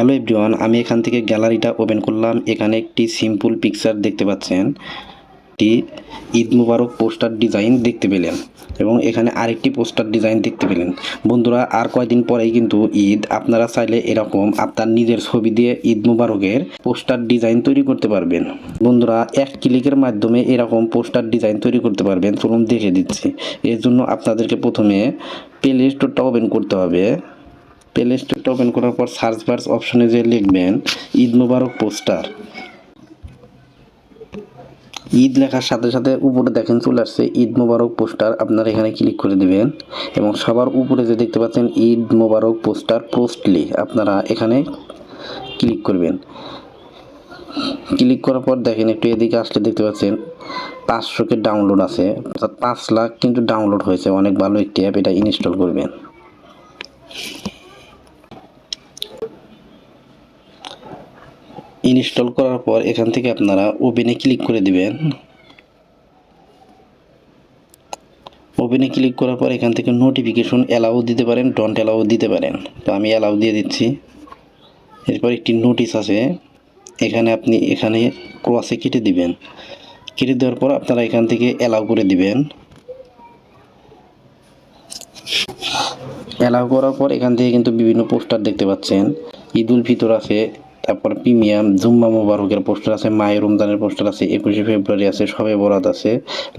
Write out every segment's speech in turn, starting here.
Hello everyone, আমি এখান থেকে গ্যালারিটা ওপেন করলাম। এখানে একটি সিম্পল পিকচার দেখতে পাচ্ছেন। একটি ঈদ মুবারক পোস্টার ডিজাইন দেখতে পেলেন এবং এখানে আরেকটি পোস্টার ডিজাইন দেখতে পেলেন। বন্ধুরা, আর কয়দিন পরেই কিন্তু ঈদ। আপনারা চাইলে এরকম আপনার নিজের ছবি দিয়ে ঈদ মুবারকের পোস্টার ডিজাইন তৈরি করতে পারবেন। বন্ধুরা, এক ক্লিকের মাধ্যমে এরকম পোস্টার ডিজাইন তৈরি করতে পারবেন। চলুন দেখে দিচ্ছি। এর জন্য আপনাদেরকে প্রথমে প্লে স্টোরটা ওপেন করতে হবে। প্লে স্টোরটা ওপেন করার পর সার্চ বার্স অপশনে যে লিখবেন, ঈদ মুবারক পোস্টার। ঈদ লেখার সাথে সাথে উপরে দেখেন চলে আসছে, ঈদ মোবারক পোস্টার। আপনারা এখানে ক্লিক করে দিবেন এবং সবার উপরে যে দেখতে পাচ্ছেন, ঈদ মোবারক পোস্টার পোস্টলি আপনারা এখানে ক্লিক করবেন। ক্লিক করার পর দেখেন একটু এদিকে আসলে দেখতে পাচ্ছেন পাঁচশোকে ডাউনলোড আছে, অর্থাৎ পাঁচ লাখ কিন্তু ডাউনলোড হয়েছে। অনেক ভালো একটি অ্যাপ এটা ইনস্টল করবেন। ইনস্টল করার পর এখান থেকে আপনারা ওপেনে ক্লিক করে দিবেন। ওপেনে ক্লিক করার পর এখান থেকে নোটিফিকেশন অ্যালাউ দিতে পারেন ডন্ট অ্যালাউ দিতে পারেন। তো আমি অ্যালাউ দিয়ে দিচ্ছি। এরপর একটি নোটিশ আছে। এখানে আপনি এখানে ক্রসে কেটে দিবেন। কেটে দেওয়ার পর আপনারা এখান থেকে অ্যালাউ করে দিবেন। অ্যালাউ করার পর এখান থেকে কিন্তু বিভিন্ন পোস্টার দেখতে পাচ্ছেন। ঈদ উল ফিতর আছে। তারপর প্রিমিয়াম, জুম্মা মোবারকের পোস্টার আছে, মায়ে রমজানের পোস্টার আছে, একুশে ফেব্রুয়ারি আছে, সবে বরাত আছে,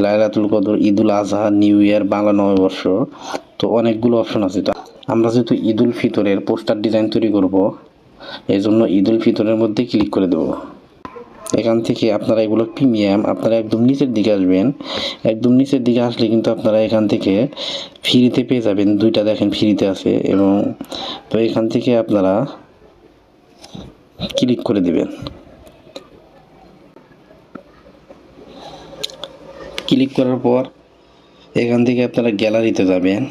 লাইলাতুল কদর, ঈদুল আজহা নিউ ইয়ার, বাংলা নববর্ষ তো অনেকগুলো অপশন আছে। তো আমরা যেহেতু ঈদুল ফিতরের পোস্টার ডিজাইন তৈরি করব এই জন্য ঈদুল ফিতরের মধ্যে ক্লিক করে দেবো। এখান থেকে আপনারা এগুলো প্রিমিয়াম, আপনারা একদম নিচের দিকে আসবেন। একদম নিচের দিকে আসলে কিন্তু আপনারা এখান থেকে ফ্রিতে পেয়ে যাবেন। দুইটা দেখেন ফ্রিতে আছে এবং তো এখান থেকে আপনারা ক্লিক করে দিবেন। ক্লিক করার পর এখান থেকে আপনারা গ্যালারিতে যাবেন।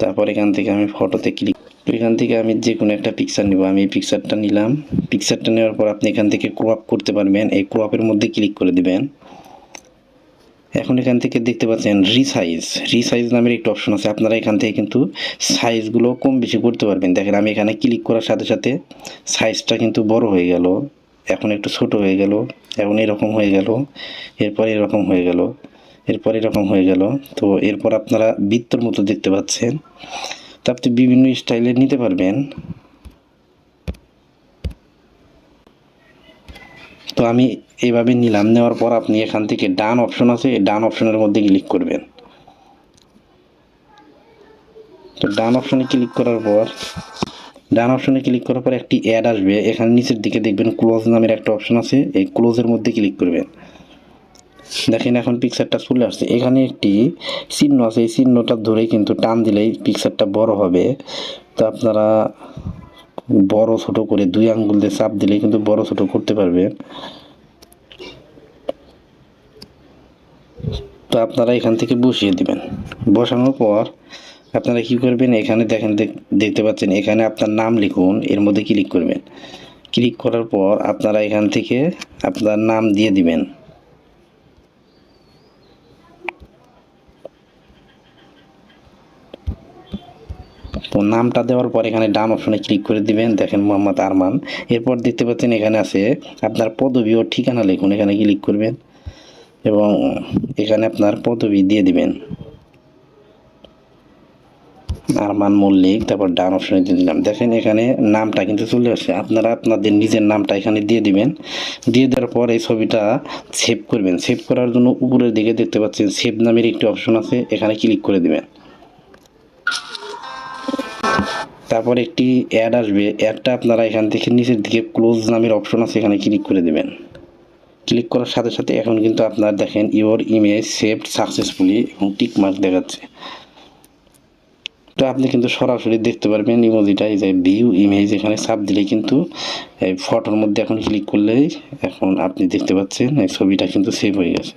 তারপর এখান থেকে আমি ফটোতে ক্লিক তো এখান থেকে আমি যে কোনো একটা পিকচার নিব। আমি এই পিকচারটা নিলাম। পিকচারটা নেওয়ার পর আপনি এখান থেকে ক্রপ করতে পারবেন। এই ক্রপের মধ্যে ক্লিক করে দিবেন। এখন এখান থেকে দেখতে পাচ্ছেন রিসাইজ রিসাইজ নামের একটি অপশন আছে। আপনারা এখান থেকে কিন্তু সাইজগুলো কম বেশি করতে পারবেন। দেখেন আমি এখানে ক্লিক করার সাথে সাথে সাইজটা কিন্তু বড় হয়ে গেল। এখন একটু ছোট হয়ে গেল। এখন এরকম হয়ে গেল। এরপর এরকম হয়ে গেল। এরপর এরকম হয়ে গেল। তো এরপর আপনারা বৃত্তর মতো দেখতে পাচ্ছেন। তা আপনি বিভিন্ন স্টাইলে নিতে পারবেন। তো আমি এইভাবে নিলাম। নেওয়ার পর আপনি এখান থেকে ডান অপশন আছে ডান অপশনের মধ্যে ক্লিক করবেন। তো ডান অপশনে ক্লিক করার পর, ডান অপশনে ক্লিক করার পর একটি অ্যাড আসবে। এখানে নিচের দিকে দেখবেন ক্লোজ নামের একটা অপশন আছে, এই ক্লোজের মধ্যে ক্লিক করবেন। দেখেন এখন পিকচারটা চলে আসছে। এখানে একটি চিহ্ন আছে, এই চিহ্নটা ধরে কিন্তু টান দিলেই পিকচারটা বড় হবে। তো আপনারা বড় ছোট করে দুই আঙ্গুল দিয়ে চাপ দিলে কিন্তু বড় ছোট করতে পারবে। তো আপনারা এখান থেকে বসিয়ে দিবেন। বসানোর পর আপনারা কি করবেন? এখানে দেখেন, দেখ- দেখতে পাচ্ছেন, এখানে আপনার নাম লিখুন, এর মধ্যে ক্লিক করবেন। ক্লিক করার পর আপনারা এখান থেকে আপনার নাম দিয়ে দিবেন। তো নামটা দেওয়ার পর এখানে ডান অপশনে ক্লিক করে দিবেন। দেখেন মোহাম্মদ আরমান। এরপর দেখতে পাচ্ছেন এখানে আছে আপনার পদবি ও ঠিকানা লিখুন। এখানে ক্লিক করবেন এবং এখানে আপনার পদবি দিয়ে দিবেন। আরমান মল্লিক, তারপর ডান অপশনে দিয়ে দিলাম। দেখেন এখানে নামটা কিন্তু চলে আসছে। আপনারা আপনাদের নিজের নামটা এখানে দিয়ে দিবেন। দিয়ে দেওয়ার পর এই ছবিটা সেভ করবেন। সেভ করার জন্য উপরের দিকে দেখতে পাচ্ছেন সেভ নামের একটি অপশন আছে। এখানে ক্লিক করে দিবেন। তারপর একটি অ্যাড আসবে। অ্যাডটা আপনারা এখান থেকে নিচের দিকে ক্লোজ নামের অপশন আছে, এখানে ক্লিক করে দেবেন। ক্লিক করার সাথে সাথে এখন কিন্তু আপনার দেখেন ইওর ইমেজ সেভড সাকসেসফুলি এবং টিক মার্ক দেখাচ্ছে। তো আপনি কিন্তু সরাসরি দেখতে পারবেন ইমোজিটা এই যে ভিউ ইমেজ এখানে সাপ দিলে কিন্তু এই ফটোর মধ্যে এখন ক্লিক করলেই এখন আপনি দেখতে পাচ্ছেন এই ছবিটা কিন্তু সেভ হয়ে গেছে।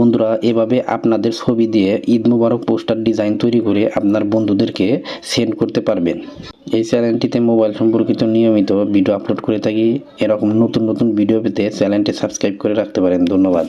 বন্ধুরা, এভাবে আপনাদের ছবি দিয়ে ঈদ মুবারক পোস্টার ডিজাইন তৈরি করে আপনার বন্ধুদেরকে সেন্ড করতে পারবেন। এই চ্যানেলটিতে মোবাইল সম্পর্কিত নিয়মিত ভিডিও আপলোড করে থাকি। এরকম নতুন নতুন ভিডিও পেতে চ্যানেলটি সাবস্ক্রাইব করে রাখতে পারেন। ধন্যবাদ।